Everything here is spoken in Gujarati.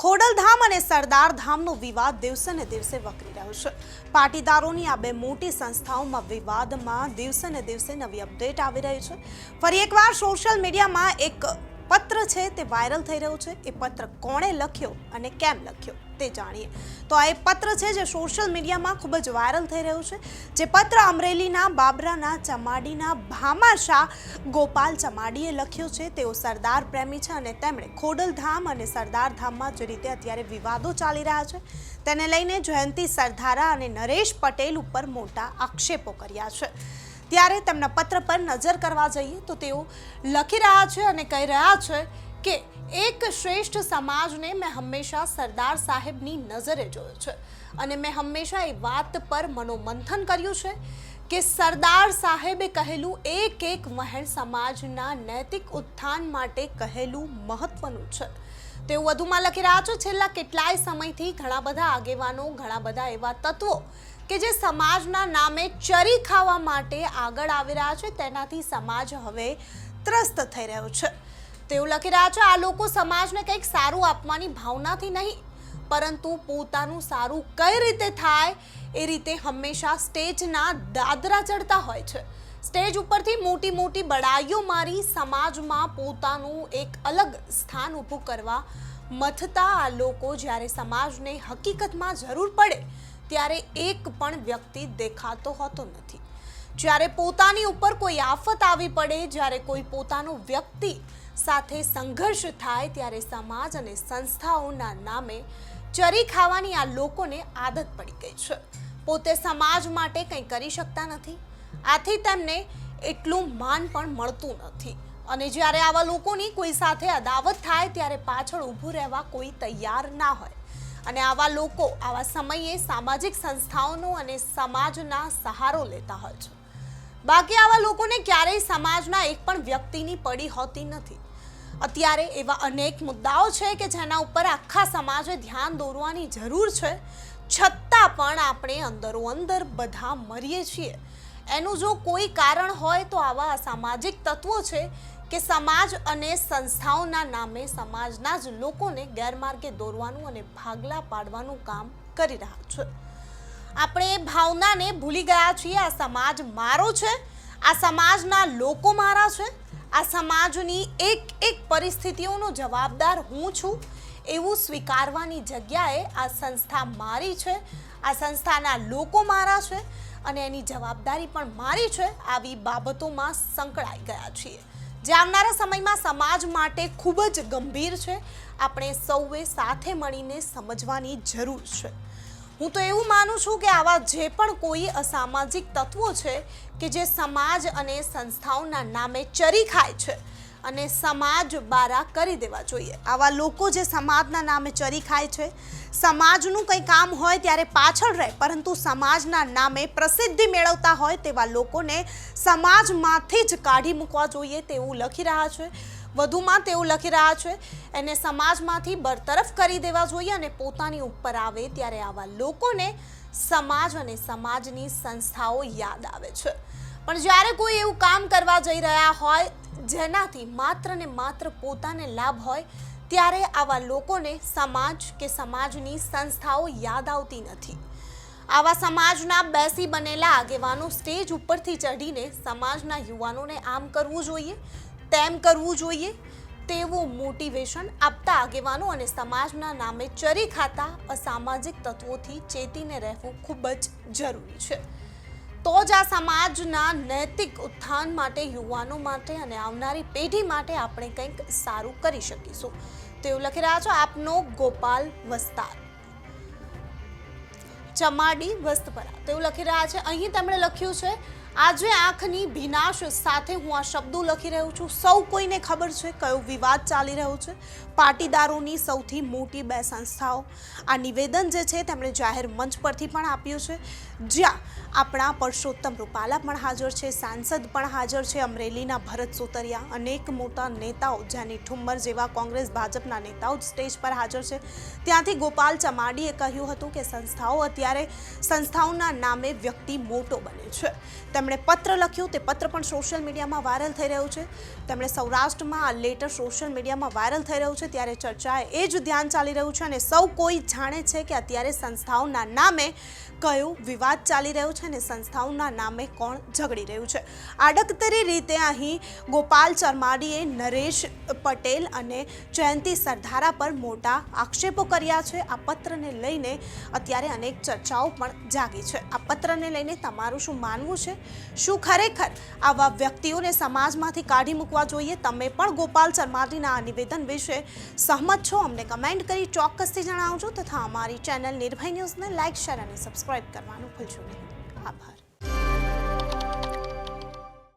ખોડલધામ અને સરદારધામનો વિવાદ દિવસે ને દિવસે વકરી રહ્યો છે. પાટીદારોની આ બે મોટી સંસ્થાઓમાં વિવાદમાં દિવસે ને દિવસે નવી અપડેટ આવી રહી છે. ફરી એકવાર સોશિયલ મીડિયામાં એક પત્ર છે તે વાયરલ થઈ રહ્યો છે. એ પત્ર કોણે લખ્યો અને કેમ લખ્યો? તે જાણીએ. તો આ એ પત્ર છે જે સોશિયલ મીડિયામાં ખૂબ જ વાયરલ થઈ રહ્યું છે. જે પત્ર અમરેલીના બાબરાના ચમાડીના ભામાશા ગોપાલ ચમાડીએ લખ્યો છે. તેઓ સરદાર પ્રેમી છે અને તેમણે ખોડલધામ અને સરદાર ધામમાં જે રીતે અત્યારે વિવાદો ચાલી રહ્યા છે, તેને લઈને જયંતિ સરધારા અને નરેશ પટેલ ઉપર મોટા આક્ષેપો કર્યા છે. ત્યારે તેમના પત્ર પર નજર કરવા જઈએ તો તેઓ લખી રહ્યા છે અને કહી રહ્યા છે કે એક શ્રેષ્ઠ સમાજને મેં હંમેશા સરદાર સાહેબની નજરે જોયો છે. અને મેં હંમેશા એ વાત પર મનોમંથન કર્યું છે કે સરદાર સાહેબે કહેલું એક એક વહેણ સમાજના નૈતિક ઉત્થાન માટે કહેલું મહત્વનું છે. તેઓ વધુમાં લખી રહ્યા છે, છેલ્લા કેટલાય સમયથી ઘણા બધા આગેવાનો, ઘણા બધા એવા તત્વો કે જે સમાજના નામે ચરી ખાવા માટે આગળ આવી રહ્યા છે, તેનાથી સમાજ હવે ત્રસ્ત થઈ રહ્યો છે. તેઓ લખી રહ્યા છે, આ લોકો સમાજને કંઈક સારું આપવાની ભાવનાથી નહીં, પરંતુ પોતાનું સારું કઈ રીતે થાય એ રીતે હંમેશા સ્ટેજના દાદરા ચડતા હોય છે. સ્ટેજ ઉપરથી મોટી મોટી બડાઈઓ મારી સમાજમાં પોતાનું એક અલગ સ્થાન ઊભું કરવા મથતા આ લોકો જ્યારે સમાજને હકીકતમાં જરૂર પડે, ત્યારે એક પણ વ્યક્તિ દેખાતો હોતો નથી. જ્યારે પોતાની ઉપર કોઈ આફત આવી પડે, જ્યારે કોઈ પોતાનો વ્યક્તિ સાથે સંઘર્ષ થાય ત્યારે સમાજ અને સંસ્થાઓના નામે ચરી ખાવાની આ લોકોને આદત પડી ગઈ છે. પોતે સમાજ માટે કંઈ કરી શકતા નથી. આથી તેમને એટલું માન પણ મળતું નથી. અને જ્યારે આવા લોકોની કોઈ સાથે અદાવત થાય ત્યારે પાછળ ઊભું રહેવા કોઈ તૈયાર ના હોય. અને આવા લોકો આવા સમયે સામાજિક સંસ્થાઓનો અને સમાજના સહારો લેતા હોય છે. બાકી આવા લોકોને ક્યારેય સમાજના એક પણ વ્યક્તિની પડી હોતી નથી. અત્યારે એવા અનેક મુદ્દાઓ છે કે જેના ઉપર આખા સમાજે ધ્યાન દોરવાની જરૂર છે. છતાં પણ આપણે અંદરો અંદર બધા મરીએ છીએ. એનું જો કોઈ કારણ હોય તો આવા અસામાજિક તત્વો છે કે સમાજ અને સંસ્થાઓના નામે સમાજના જ લોકોને ગેરમાર્ગે દોરવાનું અને ભાગલા પાડવાનું કામ કરી રહ્યા છે. આપણે ભાવનાને ભૂલી ગયા છીએ. આ સમાજ મારો છે. આ સમાજના લોકો મારા છે. આ સમાજની એક એક પરિસ્થિતિઓનો જવાબદાર હું છું. એવું સ્વીકારવાની જગ્યાએ આ સંસ્થા મારી છે. આ સંસ્થાના લોકો મારા છે અને એની જવાબદારી પણ મારી છે. આવી બાબતોમાં સંકળાઈ ગયા છીએ. જે આવનારા સમયમાં સમાજ માટે ખૂબ જ ગંભીર છે. આપણે સૌએ સાથે મળીને સમજવાની જરૂર છે. હું તો એવું માનું છું કે આવા જે પણ કોઈ અસામાજિક તત્વો છે કે જે સમાજ અને સંસ્થાઓના નામે ચરી ખાય છે અને સમાજ બારા કરી દેવા જોઈએ. આવા લોકો જે સમાજના નામે ચરી ખાય છે, સમાજનું કંઈ કામ હોય ત્યારે પાછળ રહે, પરંતુ સમાજના નામે પ્રસિદ્ધિ મેળવતા હોય તેવા લોકોને સમાજમાંથી જ કાઢી મૂકવા જોઈએ તેવું લખી રહ્યા છે. વધુમાં તેઓ લખી રહ્યા છે, એને સમાજમાંથી બરતરફ કરી દેવા જોઈએ અને પોતાની ઉપર આવે ત્યારે આવા લોકોને સમાજ અને સમાજની સંસ્થાઓ યાદ આવે છે. પણ જ્યારે કોઈ એવું કામ કરવા જઈ રહ્યા હોય, જેનાથી માત્ર ને માત્ર પોતાને લાભ હોય, ત્યારે આવા લોકોને સમાજ કે સમાજની સંસ્થાઓ યાદ આવતી નથી. આવા સમાજના બેસી બનેલા આગેવાનો સ્ટેજ ઉપરથી ચઢીને સમાજના યુવાનોને આમ કરવું જોઈએ તેમ કરવું જોઈએ? તેવું મોટિવેશન આપતા આગેવાનો અને સમાજના નામે ચરી ખાતા અસામાજિક તત્વોથી ચેતીને રહેવું ખૂબ જ જરૂરી છે. તો જ આ સમાજના નૈતિક ઉત્થાન માટે, યુવાનો માટે અને આવનારી પેઢી માટે આપણે કંઈક સારું કરી શકીશું. તેવું લખી રહ્યા છો આપનો ગોપાલ વસ્તાર ચમાડી વસ્તપરા. તેવું લખી રહ્યા છે, અહીં તેમણે લખ્યું છે આજે આંખની ભીનાશ સાથે હું આ શબ્દો લખી રહ્યો છું. સૌ કોઈને ખબર છે કયો વિવાદ ચાલી રહ્યો છે. પાટીદારોની સૌથી મોટી બે સંસ્થાઓ. આ નિવેદન જે છે તેમણે જાહેર મંચ પરથી પણ આપ્યું છે. જ્યાં આપણા પરસોત્તમ રૂપાલા પણ હાજર છે, સાંસદ પણ હાજર છે, અમરેલીના ભરત સોતરિયા, અનેક મોટા નેતાઓ જેની ઠુમ્મર જેવા કોંગ્રેસ ભાજપના નેતાઓ સ્ટેજ પર હાજર છે. ત્યાંથી ગોપાલ ચમાડીએ કહ્યું હતું કે સંસ્થાઓ અત્યારે સંસ્થાઓના નામે વ્યક્તિ મોટો બને છે. તેમણે પત્ર લખ્યું, તે પત્ર પણ સોશિયલ મીડિયામાં વાયરલ થઈ રહ્યું છે. તેમણે સૌરાષ્ટ્રમાં આ લેટર સોશિયલ મીડિયામાં વાયરલ થઈ રહ્યું છે, ત્યારે ચર્ચાએ એ જ ધ્યાન ચાલી રહ્યું છે અને સૌ કોઈ જાણે છે કે અત્યારે સંસ્થાઓના નામે કયો વિવાદ ચાલી રહ્યો છે અને સંસ્થાઓના નામે કોણ ઝઘડી રહ્યું છે. આડકતરી રીતે અહીં ગોપાલ ચરમાડીએ નરેશ પટેલ અને જયંતિ સરધારા પર મોટા આક્ષેપો કર્યા છે. આ પત્રને લઈને અત્યારે અનેક ચર્ચાઓ પણ જાગી છે. આ પત્રને લઈને તમારું શું માનવું છે? શું ખરેખર આવા વ્યક્તિઓને સમાજમાંથી કાઢી મૂકવા જોઈએ? તમે પણ ગોપાલ શર્માજીના આ નિવેદન વિશે સહમત છો? અમને કમેન્ટ કરી ચોક્કસથી જણાવજો તથા અમારી ચેનલ નિર્ભય ન્યૂઝને લાઇક, શેર અને સબસ્ક્રાઇબ કરવાનું ભૂલશો નહીં. આભાર.